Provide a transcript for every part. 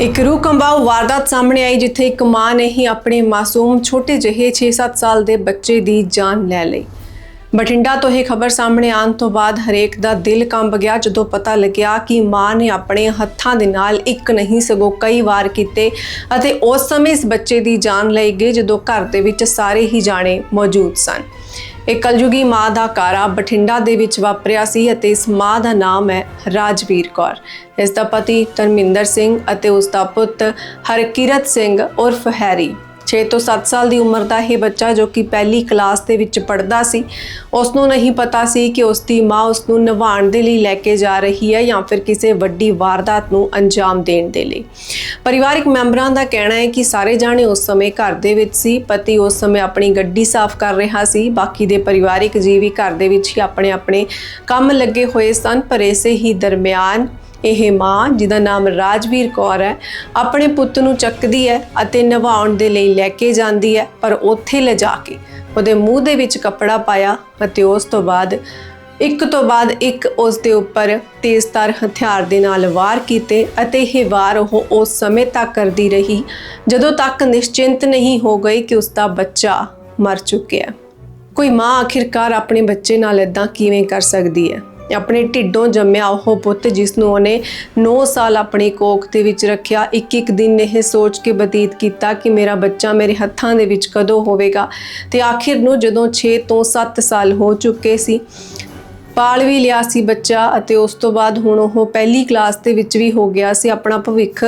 ਇੱਕ ਰੂਹ ਕੰਬਾਊ ਵਾਰਦਾਤ ਸਾਹਮਣੇ ਆਈ, ਜਿੱਥੇ ਇੱਕ ਮਾਂ ਨੇ ਹੀ ਆਪਣੇ ਮਾਸੂਮ ਛੋਟੇ ਜਿਹੇ 6-7 ਸਾਲ ਦੇ ਬੱਚੇ ਦੀ ਜਾਨ ਲੈ ਲਈ। ਬਠਿੰਡਾ ਤੋਂ ਇਹ ਖਬਰ ਸਾਹਮਣੇ ਆਉਣ ਤੋਂ ਬਾਅਦ ਹਰੇਕ ਦਾ ਦਿਲ ਕੰਬ ਗਿਆ, ਜਦੋਂ ਪਤਾ ਲੱਗਿਆ ਕਿ ਮਾਂ ਨੇ ਆਪਣੇ ਹੱਥਾਂ ਦੇ ਨਾਲ ਇੱਕ ਨਹੀਂ ਸਗੋਂ ਕਈ ਵਾਰ ਕੀਤੇ ਅਤੇ ਉਸ ਸਮੇਂ ਇਸ ਬੱਚੇ ਦੀ ਜਾਨ ਲਈ ਗਏ, ਜਦੋਂ ਘਰ ਦੇ ਵਿੱਚ ਸਾਰੇ ਹੀ ਜਾਣੇ ਮੌਜੂਦ ਸਨ। ਇਹ ਕਲਯੁਗੀ ਮਾਂ ਦਾ ਕਾਰਾ ਬਠਿੰਡਾ ਦੇ ਵਿੱਚ ਵਾਪਰਿਆ ਸੀ ਅਤੇ ਇਸ ਮਾਂ ਦਾ ਨਾਮ ਹੈ ਰਾਜਵੀਰ ਕੌਰ। ਇਸ ਦਾ ਪਤੀ ਧਰਮਿੰਦਰ ਸਿੰਘ ਅਤੇ ਉਸ ਦਾ ਪੁੱਤ ਹਰਕਿਰਤ ਸਿੰਘ ਉਰਫ ਹੈਰੀ। 6 ਤੋਂ 7 ਸਾਲ ਦੀ ਉਮਰ ਦਾ ਇਹ ਬੱਚਾ ਜੋ ਕਿ ਪਹਿਲੀ ਕਲਾਸ ਦੇ ਵਿੱਚ ਪੜ੍ਹਦਾ ਸੀ ਉਸ ਨੂੰ ਨਹੀਂ ਪਤਾ ਸੀ ਕਿ ਉਸ ਦੀ ਮਾਂ ਉਸ ਨੂੰ ਨਵਾਉਣ ਦੇ ਲਈ ਲੈ ਕੇ ਜਾ ਰਹੀ ਹੈ ਜਾਂ ਫਿਰ ਕਿਸੇ ਵੱਡੀ ਵਾਰਦਾਤ ਨੂੰ ਅੰਜਾਮ ਦੇਣ ਦੇ ਲਈ। ਪਰਿਵਾਰਕ ਮੈਂਬਰਾਂ ਦਾ ਕਹਿਣਾ ਹੈ ਕਿ ਸਾਰੇ ਜਾਣੇ ਉਸ ਸਮੇਂ ਘਰ ਦੇ ਵਿੱਚ ਸੀ, ਪਤੀ ਉਸ ਸਮੇਂ ਆਪਣੀ ਗੱਡੀ ਸਾਫ਼ ਕਰ ਰਿਹਾ ਸੀ, ਬਾਕੀ ਦੇ ਪਰਿਵਾਰਕ ਜੀਵ ਵੀ ਘਰ ਦੇ ਵਿੱਚ ਹੀ ਆਪਣੇ ਆਪਣੇ ਕੰਮ ਲੱਗੇ ਹੋਏ ਸਨ, ਪਰ ਇਸੇ ਹੀ ਦਰਮਿਆਨ ਇਹ ਮਾਂ, ਜਿਹਦਾ ਨਾਮ ਰਾਜਵੀਰ ਕੌਰ ਹੈ, ਆਪਣੇ ਪੁੱਤ ਨੂੰ ਚੱਕਦੀ ਹੈ ਅਤੇ ਨਵਾਉਣ ਦੇ ਲਈ ਲੈ ਕੇ ਜਾਂਦੀ ਹੈ, ਪਰ ਉੱਥੇ ਲਿਜਾ ਕੇ ਉਹਦੇ ਮੂੰਹ ਦੇ ਵਿੱਚ ਕੱਪੜਾ ਪਾਇਆ ਅਤੇ ਉਸ ਤੋਂ ਬਾਅਦ, ਇੱਕ ਤੋਂ ਬਾਅਦ ਇੱਕ ਉਸ ਦੇ ਉੱਪਰ ਤੇਜ਼ਧਾਰ ਹਥਿਆਰ ਦੇ ਨਾਲ ਵਾਰ ਕੀਤੇ ਅਤੇ ਇਹ ਵਾਰ ਉਹ ਉਸ ਸਮੇਂ ਤੱਕ ਕਰਦੀ ਰਹੀ, ਜਦੋਂ ਤੱਕ ਨਿਸ਼ਚਿੰਤ ਨਹੀਂ ਹੋ ਗਈ ਕਿ ਉਸ ਦਾ ਬੱਚਾ ਮਰ ਚੁੱਕਿਆ ਕੋਈ ਮਾਂ ਆਖਿਰਕਾਰ ਆਪਣੇ ਬੱਚੇ ਨਾਲ ਇਦਾਂ ਕਿਵੇਂ ਕਰ ਸਕਦੀ ਹੈ? ਆਪਣੇ ਢਿੱਡੋਂ ਜੰਮਿਆ ਉਹ ਪੁੱਤ ਜਿਸ ਨੂੰ ਉਹਨੇ 9 ਸਾਲ ਆਪਣੀ ਕੋਖ ਦੇ ਵਿੱਚ ਰੱਖਿਆ ਇੱਕ ਇੱਕ ਦਿਨ ਇਹ ਸੋਚ ਕੇ ਬਤੀਤ ਕੀਤਾ ਕਿ ਮੇਰਾ ਬੱਚਾ ਮੇਰੇ ਹੱਥਾਂ ਦੇ ਵਿੱਚ ਕਦੋਂ ਹੋਵੇਗਾ ਤੇ ਆਖਿਰ ਨੂੰ ਜਦੋਂ 6 ਤੋਂ 7 ਸਾਲ ਹੋ ਚੁੱਕੇ ਸੀ, ਪਾਲ ਵੀ ਲਿਆ ਸੀ ਬੱਚਾ ਅਤੇ ਉਸ ਤੋਂ ਬਾਅਦ ਹੁਣ ਉਹ ਪਹਿਲੀ ਕਲਾਸ ਦੇ ਵਿੱਚ ਵੀ ਹੋ ਗਿਆ ਸੀ, ਆਪਣਾ ਭਵਿੱਖ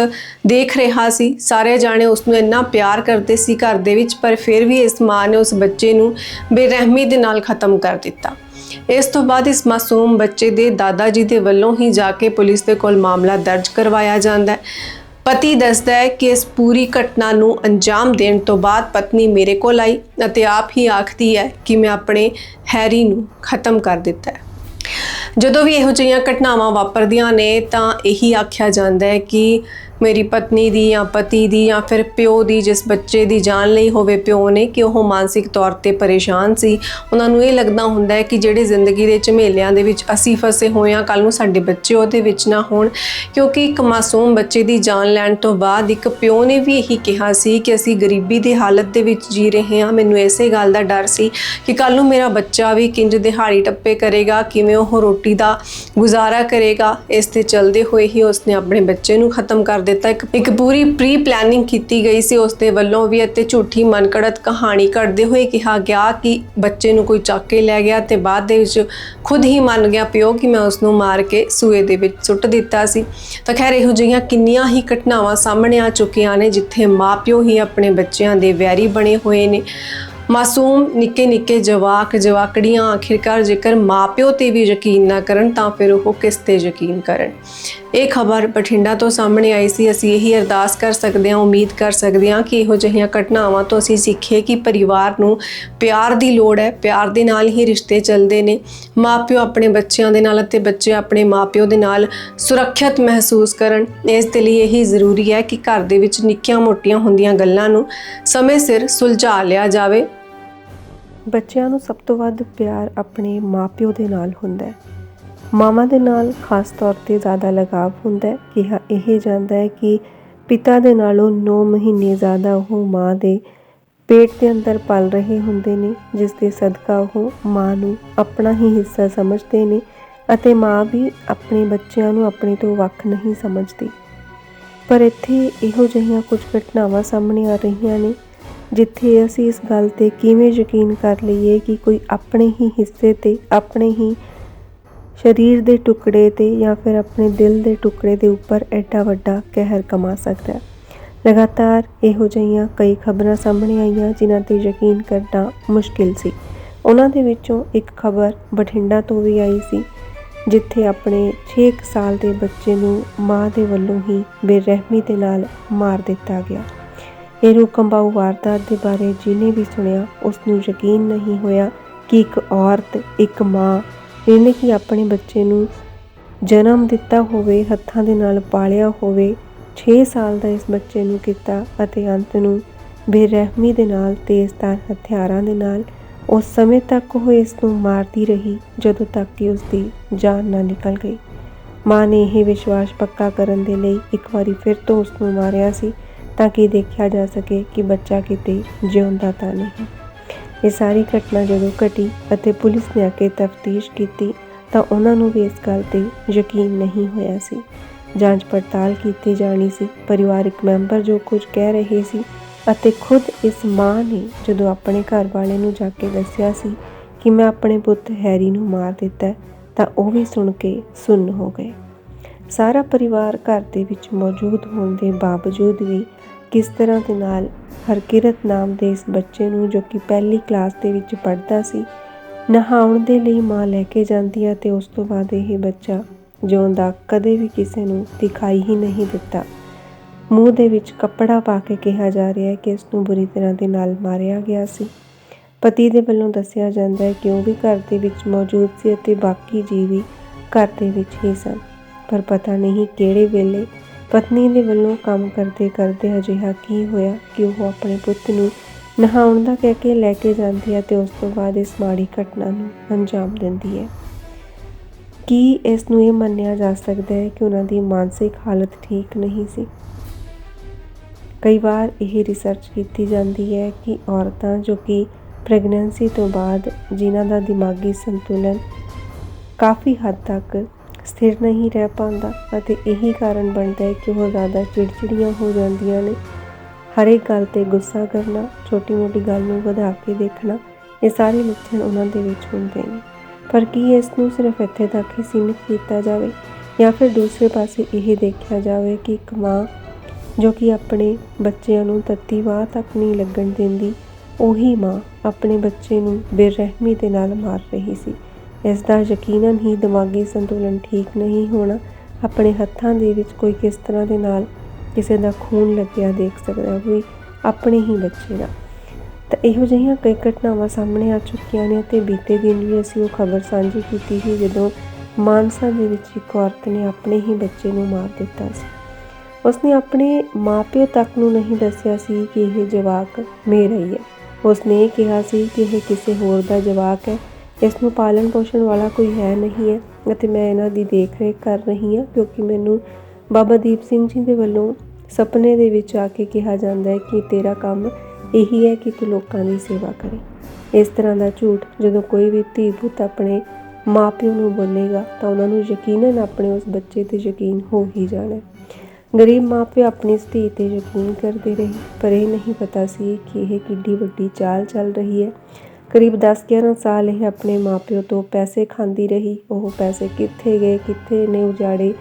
ਦੇਖ ਰਿਹਾ ਸੀ। ਸਾਰੇ ਜਾਣੇ ਉਸ ਨੂੰ ਇੰਨਾ ਪਿਆਰ ਕਰਦੇ ਸੀ ਘਰ ਦੇ ਵਿੱਚ, ਪਰ ਫਿਰ ਵੀ ਇਸ ਮਾਂ ਨੇ ਉਸ ਬੱਚੇ ਨੂੰ ਬੇਰਹਿਮੀ ਦੇ ਨਾਲ ਖਤਮ ਕਰ ਦਿੱਤਾ। ਇਸ ਤੋਂ ਬਾਅਦ ਇਸ ਮਾਸੂਮ ਬੱਚੇ ਦੇ ਦਾਦਾ ਜੀ ਦੇ ਵੱਲੋਂ ਹੀ ਜਾ ਕੇ ਪੁਲਿਸ ਦੇ ਕੋਲ ਮਾਮਲਾ ਦਰਜ ਕਰਵਾਇਆ ਜਾਂਦਾ ਹੈ। ਪਤੀ ਦੱਸਦਾ ਹੈ ਕਿ ਇਸ ਪੂਰੀ ਘਟਨਾ ਨੂੰ ਅੰਜਾਮ ਦੇਣ ਤੋਂ ਬਾਅਦ ਪਤਨੀ ਮੇਰੇ ਕੋਲ ਆਈ ਅਤੇ ਆਪ ਹੀ ਆਖਦੀ ਹੈ ਕਿ ਮੈਂ ਆਪਣੇ ਹੈਰੀ ਨੂੰ ਖਤਮ ਕਰ ਦਿੱਤਾ ਹੈ। ਜਦੋਂ ਵੀ ਇਹੋ ਜਿਹੀਆਂ ਘਟਨਾਵਾਂ ਵਾਪਰਦੀਆਂ ਨੇ ਤਾਂ ਇਹੀ ਆਖਿਆ ਜਾਂਦਾ ਹੈ ਕਿ ਮੇਰੀ ਪਤਨੀ ਦੀ ਜਾਂ ਪਤੀ ਦੀ ਜਾਂ ਫਿਰ ਪਿਓ ਦੀ, ਜਿਸ ਬੱਚੇ ਦੀ ਜਾਨ ਲਈ ਹੋਵੇ ਪਿਓ ਨੇ, ਕਿ ਉਹ ਮਾਨਸਿਕ ਤੌਰ ਤੇ ਪਰੇਸ਼ਾਨ ਸੀ। ਉਹਨਾਂ ਨੂੰ ਇਹ ਲੱਗਦਾ ਹੁੰਦਾ ਹੈ ਕਿ ਜਿਹੜੇ ਜ਼ਿੰਦਗੀ ਦੇ ਝਮੇਲਿਆਂ ਦੇ ਵਿੱਚ ਅਸੀਂ ਫਸੇ ਹੋਏ ਹਾਂ ਕੱਲ ਨੂੰ ਸਾਡੇ ਬੱਚੇ ਉਹਦੇ ਵਿੱਚ ਨਾ ਹੋਣ। ਕਿਉਂਕਿ ਇੱਕ ਮਾਸੂਮ ਬੱਚੇ ਦੀ ਜਾਨ ਲੈਣ ਤੋਂ ਬਾਅਦ ਇੱਕ ਪਿਓ ਨੇ ਵੀ ਇਹੀ ਕਿਹਾ ਸੀ ਕਿ ਅਸੀਂ ਗਰੀਬੀ ਦੀ ਹਾਲਤ ਦੇ ਵਿੱਚ ਜੀ ਰਹੇ ਹਾਂ। ਮੈਨੂੰ ਇਸੇ ਗੱਲ ਦਾ ਡਰ ਸੀ ਕਿ ਕੱਲ ਨੂੰ ਮੇਰਾ ਬੱਚਾ ਵੀ ਕਿੰਜ ਦਿਹਾੜੀ ਟੱਪੇ ਕਰੇਗਾ, ਕਿਵੇਂ ਉਹ ਰੋਟੀ ਦਾ ਗੁਜ਼ਾਰਾ ਕਰੇਗਾ। ਇਸ ਤੇ ਚੱਲਦੇ ਹੋਏ ਹੀ ਉਸਨੇ ਆਪਣੇ ਬੱਚੇ ਨੂੰ ਖਤਮ ਕਰ ਦਿੱਤਾ ਇੱਕ ਇੱਕ ਪੂਰੀ ਪ੍ਰੀ ਪਲੈਨਿੰਗ ਕੀਤੀ ਗਈ ਸੀ ਉਸ ਦੇ ਵੱਲੋਂ ਵੀ ਅਤੇ ਝੂਠੀ ਮਨਕੜਤ ਕਹਾਣੀ ਘੜਦੇ ਹੋਏ ਕਿਹਾ ਗਿਆ ਕਿ ਬੱਚੇ ਨੂੰ ਕੋਈ ਚੱਕ ਕੇ ਲੈ ਗਿਆ ਤੇ ਬਾਅਦ ਦੇ ਵਿੱਚ ਖੁਦ ਹੀ ਮੰਨ ਗਿਆ ਪਿਓ ਕਿ ਮੈਂ ਉਸ ਨੂੰ ਮਾਰ ਕੇ ਸੂਏ ਦੇ ਵਿੱਚ ਸੁੱਟ ਦਿੱਤਾ ਸੀ। ਤਾਂ ਖੈਰ ਇਹੋ ਜਿਹੀਆਂ ਕਿੰਨੀਆਂ ਹੀ ਘਟਨਾਵਾਂ ਸਾਹਮਣੇ ਆ ਚੁੱਕੀਆਂ ਨੇ ਜਿੱਥੇ ਮਾਪਿਓ ਹੀ ਆਪਣੇ ਬੱਚਿਆਂ ਦੇ ਵੈਰੀ ਬਣੇ ਹੋਏ ਨੇ। ਮਾਸੂਮ ਨਿੱਕੇ ਨਿੱਕੇ ਜਵਾਕ ਜਵਾਕੜੀਆਂ ਆਖਿਰਕਾਰ ਜੇਕਰ ਮਾਪਿਓ ਤੇ ਵੀ ਯਕੀਨ ਨਾ ਕਰਨ, ਤਾਂ ਫਿਰ ਉਹ ਕਿਸ ਤੇ ਯਕੀਨ ਕਰਨ? ਇਹ ਖਬਰ ਬਠਿੰਡਾ ਤੋਂ ਸਾਹਮਣੇ ਆਈ ਸੀ। ਅਸੀਂ ਇਹੀ ਅਰਦਾਸ ਕਰ ਸਕਦੇ ਹਾਂ, ਉਮੀਦ ਕਰ ਸਕਦੇ ਹਾਂ ਕਿ ਇਹੋ ਜਿਹੀਆਂ ਘਟਨਾਵਾਂ ਤੋਂ ਅਸੀਂ ਸਿੱਖੀਏ ਕਿ ਪਰਿਵਾਰ ਨੂੰ ਪਿਆਰ ਦੀ ਲੋੜ ਹੈ। ਪਿਆਰ ਦੇ ਨਾਲ ਹੀ ਰਿਸ਼ਤੇ ਚੱਲਦੇ ਨੇ। ਮਾਪਿਓ ਆਪਣੇ ਬੱਚਿਆਂ ਦੇ ਨਾਲ ਅਤੇ ਬੱਚੇ ਆਪਣੇ ਮਾਪਿਓ ਦੇ ਨਾਲ ਸੁਰੱਖਿਅਤ ਮਹਿਸੂਸ ਕਰਨ। ਇਸ ਦੇ ਲਈ ਇਹੀ ਜ਼ਰੂਰੀ ਹੈ ਕਿ ਘਰ ਦੇ ਵਿੱਚ ਨਿੱਕੀਆਂ ਮੋਟੀਆਂ ਹੁੰਦੀਆਂ ਗੱਲਾਂ ਨੂੰ ਸਮੇਂ ਸਿਰ ਸੁਲਝਾ ਲਿਆ ਜਾਵੇ। ਬੱਚਿਆਂ ਨੂੰ ਸਭ ਤੋਂ ਵੱਧ ਪਿਆਰ ਆਪਣੇ ਮਾਪਿਓ ਦੇ ਨਾਲ ਹੁੰਦਾ ਹੈ। ਮਾਵਾਂ ਦੇ ਨਾਲ ਖਾਸ ਤੌਰ ਤੇ ਜ਼ਿਆਦਾ ਲਗਾਵ ਹੁੰਦਾ ਹੈ। ਕਿ ਇਹ ਜਾਂਦਾ ਹੈ ਕਿ ਪਿਤਾ ਦੇ ਨਾਲੋਂ 9 ਮਹੀਨੇ ਜ਼ਿਆਦਾ ਉਹ ਮਾਂ ਦੇ ਪੇਟ ਦੇ ਅੰਦਰ ਪਲ ਰਹੇ ਹੁੰਦੇ ਨੇ, ਜਿਸ ਦੇ ਸਦਕਾ ਉਹ ਮਾਂ ਨੂੰ ਆਪਣਾ ਹੀ ਹਿੱਸਾ ਸਮਝਦੇ ਨੇ ਅਤੇ ਮਾਂ ਵੀ ਆਪਣੇ ਬੱਚਿਆਂ ਨੂੰ ਆਪਣੇ ਤੋਂ ਵੱਖ ਨਹੀਂ ਸਮਝਦੀ। ਪਰ ਇੱਥੇ ਇਹੋ ਜਿਹੀਆਂ ਕੁਝ ਘਟਨਾਵਾਂ ਸਾਹਮਣੇ ਆ ਰਹੀਆਂ ਨੇ ਜਿੱਥੇ ਅਸੀਂ ਇਸ ਗੱਲ ਤੇ ਕਿਵੇਂ ਯਕੀਨ ਕਰ ਲਈਏ ਕਿ ਕੋਈ ਆਪਣੇ ਹੀ ਹਿੱਸੇ ਤੇ, ਆਪਣੇ ਹੀ ਸਰੀਰ ਦੇ ਟੁਕੜੇ ਤੇ ਜਾਂ ਫਿਰ ਆਪਣੇ ਦਿਲ ਦੇ ਟੁਕੜੇ ਦੇ ਉੱਪਰ ਐਡਾ ਵੱਡਾ ਕਹਿਰ ਕਮਾ ਸਕਦਾ ਹੈ। ਲਗਾਤਾਰ ਇਹੋ ਜਿਹੀਆਂ ਕਈ ਖਬਰਾਂ ਸਾਹਮਣੇ ਆਈਆਂ ਜਿਨ੍ਹਾਂ ਤੇ ਯਕੀਨ ਕਰਨਾ ਮੁਸ਼ਕਿਲ ਸੀ। ਉਹਨਾਂ ਦੇ ਵਿੱਚੋਂ ਇੱਕ ਖਬਰ ਬਠਿੰਡਾ ਤੋਂ ਵੀ ਆਈ ਸੀ, ਜਿੱਥੇ ਆਪਣੇ 6 ਸਾਲ ਦੇ ਬੱਚੇ ਨੂੰ ਮਾਂ ਦੇ ਵੱਲੋਂ ਹੀ ਬੇਰਹਿਮੀ ਦੇ ਨਾਲ ਮਾਰ ਦਿੱਤਾ ਗਿਆ। ਇਹ ਰੂਕੰਬਾਊ ਵਾਰਦਾਤ ਦੇ ਬਾਰੇ ਜਿਹਨੇ ਵੀ ਸੁਣਿਆ ਉਸ ਨੂੰ ਯਕੀਨ ਨਹੀਂ ਹੋਇਆ ਕਿ ਇੱਕ ਔਰਤ, ਇੱਕ ਮਾਂ, ਇਹਨੇ ਕਿ ਆਪਣੇ ਬੱਚੇ ਨੂੰ ਜਨਮ ਦਿੱਤਾ ਹੋਵੇ, ਹੱਥਾਂ ਦੇ ਨਾਲ ਪਾਲਿਆ ਹੋਵੇ 6 ਸਾਲ ਦਾ ਇਸ ਬੱਚੇ ਨੂੰ ਕੀਤਾ ਅਤੇ ਅੰਤ ਨੂੰ ਬੇਰਹਿਮੀ ਦੇ ਨਾਲ, ਤੇਜ਼ਧਾਰ ਹਥਿਆਰਾਂ ਦੇ ਨਾਲ, ਉਸ ਸਮੇਂ ਤੱਕ ਉਹ ਇਸ ਨੂੰ ਮਾਰਦੀ ਰਹੀ, ਜਦੋਂ ਤੱਕ ਕਿ ਉਸ ਦੀ ਜਾਨ ਨਾ ਨਿਕਲ ਗਈ। ਮਾਂ ਨੇ ਇਹ ਵਿਸ਼ਵਾਸ ਪੱਕਾ ਕਰਨ ਦੇ ਲਈ ਇੱਕ ਵਾਰੀ ਫਿਰ ਤੋਂ ਉਸ ਨੂੰ ਮਾਰਿਆ ਸੀ। ਤਾਂ ਕਿ ਦੇਖਿਆ ਜਾ ਸਕੇ ਕਿ ਬੱਚਾ ਕਿਤੇ ਜਿਉਂਦਾ ਤਾਂ ਨਹੀਂ। ਇਹ ਸਾਰੀ ਘਟਨਾ ਜਦੋਂ ਘਟੀ ਅਤੇ ਪੁਲਿਸ ਨੇ ਆ ਕੇ ਤਫਤੀਸ਼ ਕੀਤੀ, ਤਾਂ ਉਹਨਾਂ ਨੂੰ ਵੀ ਇਸ ਗੱਲ ਤੇ ਯਕੀਨ ਨਹੀਂ ਹੋਇਆ ਸੀ। ਜਾਂਚ ਪੜਤਾਲ ਕੀਤੀ ਜਾਣੀ ਸੀ। ਪਰਿਵਾਰਕ ਮੈਂਬਰ ਜੋ ਕੁਝ ਕਹਿ ਰਹੇ ਸੀ ਅਤੇ ਖੁਦ ਇਸ ਮਾਂ ਨੇ ਜਦੋਂ ਆਪਣੇ ਘਰ ਵਾਲੇ ਨੂੰ ਜਾ ਕੇ ਦੱਸਿਆ ਸੀ ਕਿ ਮੈਂ ਆਪਣੇ ਪੁੱਤ ਹੈਰੀ ਨੂੰ ਮਾਰ ਦਿੱਤਾ ਤਾਂ ਉਹ ਵੀ ਸੁਣ ਕੇ ਸੁੰਨ ਹੋ ਗਏ। ਸਾਰਾ ਪਰਿਵਾਰ ਘਰ ਦੇ ਵਿੱਚ ਮੌਜੂਦ ਹੋਣ ਦੇ ਬਾਵਜੂਦ ਵੀ ਕਿਸ ਤਰ੍ਹਾਂ ਦੇ ਨਾਲ ਹਰਕਿਰਤ ਨਾਮ ਦੇ ਇਸ ਬੱਚੇ ਨੂੰ ਜੋ ਕਿ ਪਹਿਲੀ ਕਲਾਸ ਦੇ ਵਿੱਚ ਪੜ੍ਹਦਾ ਸੀ, ਨਹਾਉਣ ਦੇ ਲਈ ਮਾਂ ਲੈ ਕੇ ਜਾਂਦੀ ਹੈ ਤੇ ਉਸ ਤੋਂ ਬਾਅਦ ਇਹ ਬੱਚਾ ਜਿਉਂਦਾ ਕਦੇ ਵੀ ਕਿਸੇ ਨੂੰ ਦਿਖਾਈ ਹੀ ਨਹੀਂ ਦਿੱਤਾ। ਮੂੰਹ ਦੇ ਵਿੱਚ ਕੱਪੜਾ ਪਾ ਕੇ ਕਿਹਾ ਜਾ ਰਿਹਾ ਹੈ ਕਿ ਇਸ ਨੂੰ ਬੁਰੀ ਤਰ੍ਹਾਂ ਦੇ ਨਾਲ ਮਾਰਿਆ ਗਿਆ ਸੀ। ਪਤੀ ਦੇ ਵੱਲੋਂ ਦੱਸਿਆ ਜਾਂਦਾ ਹੈ ਕਿ ਉਹ ਵੀ ਘਰ ਦੇ ਵਿੱਚ ਮੌਜੂਦ ਸੀ ਅਤੇ ਬਾਕੀ ਜੀਵ ਵੀ ਘਰ ਦੇ ਵਿੱਚ ਹੀ ਸਨ, ਪਰ ਪਤਾ ਨਹੀਂ ਕਿਹੜੇ ਵੇਲੇ ਪਤਨੀ ਦੇ ਵੱਲੋਂ ਕੰਮ ਕਰਦੇ ਕਰਦੇ ਅਜਿਹਾ ਕੀ ਹੋਇਆ ਕਿ ਉਹ ਆਪਣੇ ਪੁੱਤ ਨੂੰ ਨਹਾਉਣ ਦਾ ਕਹਿ ਕੇ ਲੈ ਕੇ ਜਾਂਦੀ ਹੈ ਤੇ ਉਸ ਤੋਂ ਬਾਅਦ ਇਸ ਮਾੜੀ ਘਟਨਾ ਨੂੰ ਅੰਜਾਮ ਦਿੰਦੀ ਹੈ। ਕੀ ਇਸ ਨੂੰ ਇਹ ਮੰਨਿਆ ਜਾ ਸਕਦਾ ਹੈ ਕਿ ਉਹਨਾਂ ਦੀ ਮਾਨਸਿਕ ਹਾਲਤ ਠੀਕ ਨਹੀਂ ਸੀ? ਕਈ ਵਾਰ ਇਹ ਰਿਸਰਚ ਕੀਤੀ ਜਾਂਦੀ ਹੈ ਕਿ ਔਰਤਾਂ ਜੋ ਕਿ ਪ੍ਰੈਗਨੈਂਸੀ ਤੋਂ ਬਾਅਦ ਜਿਨ੍ਹਾਂ ਦਾ ਦਿਮਾਗੀ ਸੰਤੁਲਨ ਕਾਫੀ ਹੱਦ ਤੱਕ ਸਥਿਰ ਨਹੀਂ ਰਹਿ ਪਾਉਂਦਾ ਅਤੇ ਇਹੀ ਕਾਰਨ ਬਣਦਾ ਹੈ ਕਿ ਉਹ ਜ਼ਿਆਦਾ ਚਿੜਚਿੜੀਆਂ ਹੋ ਜਾਂਦੀਆਂ ਨੇ। ਹਰ ਇੱਕ ਗੱਲ ਤੇ ਗੁੱਸਾ ਕਰਨਾ ਛੋਟੀ-ਮੋਟੀ ਗੱਲ ਨੂੰ ਵਧਾ ਕੇ ਦੇਖਣਾ, ਇਹ ਸਾਰੇ ਲੱਛਣ ਉਹਨਾਂ ਦੇ ਵਿੱਚ ਹੁੰਦੇ ਨੇ। ਪਰ ਕੀ ਇਸ ਨੂੰ ਸਿਰਫ ਇੱਥੇ ਤੱਕ ਹੀ ਸੀਮਿਤ ਕੀਤਾ ਜਾਵੇ ਜਾਂ ਫਿਰ ਦੂਸਰੇ ਪਾਸੇ ਇਹ ਦੇਖਿਆ ਜਾਵੇ ਕਿ ਇੱਕ ਮਾਂ ਜੋ ਕਿ ਆਪਣੇ ਬੱਚਿਆਂ ਨੂੰ ਤੱਤੀ ਵਾਹ ਤੱਕ ਨਹੀਂ ਲੱਗਣ ਦਿੰਦੀ, ਉਹੀ ਮਾਂ ਆਪਣੇ ਬੱਚੇ ਨੂੰ ਬੇਰਹਿਮੀ ਦੇ ਨਾਲ ਮਾਰ ਰਹੀ ਸੀ। ਇਸ ਦਾ ਯਕੀਨਨ ਹੀ ਦਿਮਾਗੀ ਸੰਤੁਲਨ ਠੀਕ ਨਹੀਂ ਹੋਣਾ, ਆਪਣੇ ਹੱਥਾਂ ਦੇ ਵਿੱਚ ਕੋਈ ਕਿਸ ਤਰ੍ਹਾਂ ਦੇ ਨਾਲ ਕਿਸੇ ਦਾ ਖੂਨ ਲੱਗਿਆ ਦੇਖ ਸਕਦਾ ਕੋਈ ਆਪਣੇ ਹੀ ਬੱਚੇ ਦਾ। ਤਾਂ ਇਹੋ ਜਿਹੀਆਂ ਕਈ ਘਟਨਾਵਾਂ ਸਾਹਮਣੇ ਆ ਚੁੱਕੀਆਂ ਨੇ ਤੇ ਬੀਤੇ ਦਿਨ ਵੀ ਅਸੀਂ ਉਹ ਖਬਰ ਸਾਂਝੀ ਕੀਤੀ ਸੀ ਜਦੋਂ ਮਾਨਸਾ ਦੇ ਵਿੱਚ ਇੱਕ ਔਰਤ ਨੇ ਆਪਣੇ ਹੀ ਬੱਚੇ ਨੂੰ ਮਾਰ ਦਿੱਤਾ ਸੀ। ਉਸਨੇ ਆਪਣੇ ਮਾਪਿਓ ਤੱਕ ਨੂੰ ਨਹੀਂ ਦੱਸਿਆ ਸੀ ਕਿ ਇਹ ਜਵਾਕ ਮੇਰਾ ਹੀ ਹੈ। ਉਸਨੇ ਇਹ ਕਿਹਾ ਸੀ ਕਿ ਇਹ ਕਿਸੇ ਹੋਰ ਦਾ ਜਵਾਕ ਹੈ। ਇਸ ਨੂੰ ਪਾਲਣ ਪੋਸ਼ਣ ਵਾਲਾ ਕੋਈ ਹੈ ਨਹੀਂ ਹੈ ਅਤੇ ਮੈਂ ਇਹਨਾਂ ਦੀ ਦੇਖ ਰੇਖ ਕਰ ਰਹੀ ਹਾਂ, ਕਿਉਂਕਿ ਮੈਨੂੰ ਬਾਬਾ ਦੀਪ ਸਿੰਘ ਜੀ ਦੇ ਵੱਲੋਂ ਸੁਪਨੇ ਦੇ ਵਿੱਚ ਆ ਕੇ ਕਿਹਾ ਜਾਂਦਾ ਹੈ ਕਿ ਤੇਰਾ ਕੰਮ ਇਹੀ ਹੈ ਕਿ ਤੂੰ ਲੋਕਾਂ ਦੀ ਸੇਵਾ ਕਰੇ। ਇਸ ਤਰ੍ਹਾਂ ਦਾ ਝੂਠ ਜਦੋਂ ਕੋਈ ਵੀ ਧੀ ਪੁੱਤ ਆਪਣੇ ਮਾਪਿਓ ਨੂੰ ਬੋਲੇਗਾ, ਤਾਂ ਉਹਨਾਂ ਨੂੰ ਯਕੀਨਨ ਆਪਣੇ ਉਸ ਬੱਚੇ ਤੇ ਯਕੀਨ ਹੋ ਹੀ ਜਾਣਾ ਹੈ। ਗਰੀਬ ਮਾਪੇ ਆਪਣੀ ਧੀ ਤੇ ਯਕੀਨ ਕਰਦੇ ਰਹੇ, ਪਰ ਇਹ ਨਹੀਂ ਪਤਾ ਸੀ ਕਿ ਇਹ ਕਿੱਡੀ ਵੱਡੀ ਚਾਲ ਚੱਲ ਰਹੀ ਹੈ। ਕਰੀਬ 10-11 ਸਾਲ ਇਹ ਆਪਣੇ ਮਾਪਿਓ ਤੋਂ ਪੈਸੇ ਖਾਂਦੀ ਰਹੀ। ਉਹ ਪੈਸੇ ਕਿੱਥੇ ਗਏ, ਕਿੱਥੇ ਨੇ ਉਜਾੜੇ?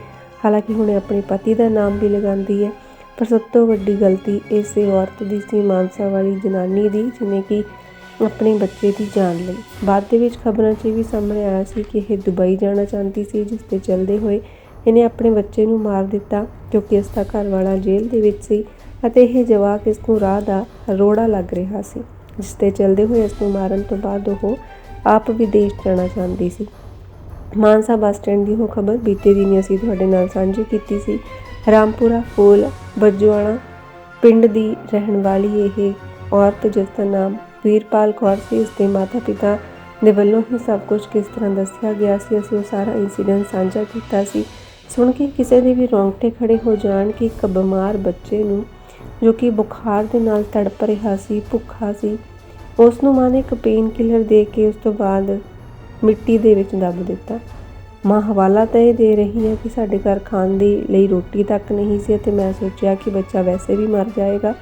ਹਾਲਾਂਕਿ ਹੁਣ ਆਪਣੇ ਪਤੀ ਦਾ ਨਾਮ ਵੀ ਲਗਾਉਂਦੀ ਹੈ। ਪਰ ਸਭ ਤੋਂ ਵੱਡੀ ਗਲਤੀ ਇਸੇ ਔਰਤ ਦੀ ਸੀ, ਮਾਨਸਾ ਵਾਲੀ ਜਨਾਨੀ ਦੀ, ਜਿਨੇ ਕਿ ਆਪਣੇ ਬੱਚੇ ਦੀ ਜਾਨ ਲਈ। ਬਾਅਦ ਦੇ ਵਿੱਚ ਖਬਰਾਂ 'ਚ ਇਹ ਵੀ ਸਾਹਮਣੇ ਆਇਆ ਸੀ ਕਿ ਇਹ ਦੁਬਈ ਜਾਣਾ ਚਾਹੁੰਦੀ ਸੀ, ਜਿਸ ਤੇ ਚੱਲਦੇ ਹੋਏ ਇਹਨੇ ਆਪਣੇ ਬੱਚੇ ਨੂੰ ਮਾਰ ਦਿੱਤਾ ਕਿਉਂਕਿ ਇਸ ਦਾ ਘਰ ਵਾਲਾ ਜੇਲ੍ਹ ਦੇ ਵਿੱਚ ਸੀ ਅਤੇ ਇਹ ਜਵਾਕ ਇਸ ਨੂੰ ਰਾਹ ਦਾ ਰੋੜਾ ਲੱਗ ਰਿਹਾ ਸੀ। ਜਿਸ ਤੇ ਚਲਦੇ ਹੋਏ ਇਸ ਨੂੰ ਮਾਰਨ ਤੋਂ ਬਾਅਦ ਉਹ ਆਪ ਵਿਦੇਸ਼ ਜਾਣਾ ਚਾਹੁੰਦੀ ਸੀ। ਮਾਨਸਾ ਬੱਸ ਸਟੈਂਡ ਦੀ ਉਹ ਖਬਰ ਬੀਤੇ ਦਿਨੀ ਅਸੀਂ ਤੁਹਾਡੇ ਨਾਲ ਸਾਂਝੀ ਕੀਤੀ ਸੀ। ਰਾਮਪੁਰਾ ਫੂਲ ਬੱਜਵਾਣਾ ਪਿੰਡ ਦੀ ਰਹਿਣ ਵਾਲੀ ਇਹ ਔਰਤ ਜਿਸ ਦਾ ਨਾਮ ਵੀਰਪਾਲ ਕੌਰ ਸੀ, ਉਸ ਦੇ ਮਾਤਾ ਪਿਤਾ ਦੇ ਵੱਲੋਂ ਹੀ ਸਭ ਕੁਝ ਕਿਸ ਤਰ੍ਹਾਂ ਦੱਸਿਆ ਗਿਆ ਸੀ, ਅਸੀਂ ਉਹ ਸਾਰਾ ਇਨਸੀਡੈਂਟ ਸਾਂਝਾ ਕੀਤਾ ਸੀ। ਸੁਣ ਕੇ ਕਿਸੇ ਦੇ ਵੀ ਰੋਂਗਟੇ ਖੜੇ ਹੋ ਜਾਣ ਕਿ ਇੱਕ ਬਿਮਾਰ ਬੱਚੇ ਨੂੰ ਜੋ ਕਿ ਬੁਖਾਰ ਦੇ ਨਾਲ ਤੜਪ ਰਿਹਾ ਸੀ, ਭੁੱਖਾ ਸੀ। ਉਸ ਨੂੰ ਮਾਂ ਨੇ ਇੱਕ ਪੇਨ ਕਿਲਰ ਦੇ ਕੇ ਉਸ ਤੋਂ ਬਾਅਦ ਮਿੱਟੀ ਦੇ ਵਿੱਚ ਦੱਬ ਦਿੱਤਾ। ਮਾਂ ਹਵਾਲਾ ਤਾਂ ਇਹ ਦੇ ਰਹੀ ਹੈ ਕਿ ਸਾਡੇ ਘਰ ਖਾਣ ਦੇ ਲਈ ਰੋਟੀ ਤੱਕ ਨਹੀਂ ਸੀ ਅਤੇ ਮੈਂ ਸੋਚਿਆ ਕਿ ਬੱਚਾ ਵੈਸੇ ਵੀ ਮਰ ਜਾਏਗਾ।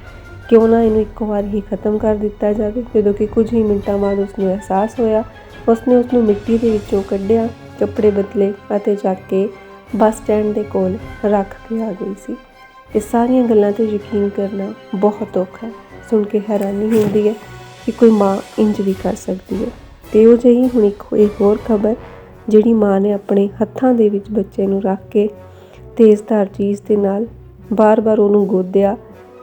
ਕਿਉਂ ਨਾ ਇਹਨੂੰ ਇੱਕ ਵਾਰ ਹੀ ਖਤਮ ਕਰ ਦਿੱਤਾ ਜਾਵੇ। ਜਦੋਂ ਕਿ ਕੁਝ ਹੀ ਮਿੰਟਾਂ ਬਾਅਦ ਉਸ ਨੂੰ ਅਹਿਸਾਸ ਹੋਇਆ, ਉਸਨੇ ਉਸ ਨੂੰ ਮਿੱਟੀ ਦੇ ਵਿੱਚੋਂ ਕੱਢਿਆ, ਕੱਪੜੇ ਬਦਲੇ ਅਤੇ ਚੱਕ ਕੇ ਬੱਸ ਸਟੈਂਡ ਦੇ ਕੋਲ ਰੱਖ ਕੇ ਆ ਗਈ ਸੀ। ਇਹ ਸਾਰੀਆਂ ਗੱਲਾਂ ਤੇ ਯਕੀਨ ਕਰਨਾ ਬਹੁਤ ਔਖਾ ਹੈ। ਸੁਣ ਕੇ ਹੈਰਾਨੀ ਹੁੰਦੀ ਹੈ ਕਿ ਕੋਈ ਮਾਂ ਇੰਜ ਵੀ ਕਰ ਸਕਦੀ ਹੈ। ਤੇ ਉਹ ਜਿਹੀ ਹੁਣ ਇੱਕ ਹੋਈ ਹੋਰ ਖਬਰ ਜਿਹੜੀ ਮਾਂ ਨੇ ਆਪਣੇ ਹੱਥਾਂ ਦੇ ਵਿੱਚ ਬੱਚੇ ਨੂੰ ਰੱਖ ਕੇ ਤੇਜ਼ਧਾਰ ਚੀਜ਼ ਦੇ ਨਾਲ ਬਾਰ-ਬਾਰ ਉਹਨੂੰ ਗੋਦਿਆ,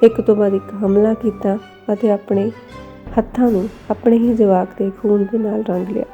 ਇੱਕ ਤੋਂ ਬਾਅਦ ਇੱਕ ਹਮਲਾ ਕੀਤਾ ਅਤੇ ਆਪਣੇ ਹੱਥਾਂ ਨੂੰ ਆਪਣੇ ਹੀ ਜਵਾਕ ਦੇ ਖੂਨ ਦੇ ਨਾਲ ਰੰਗ ਲਿਆ।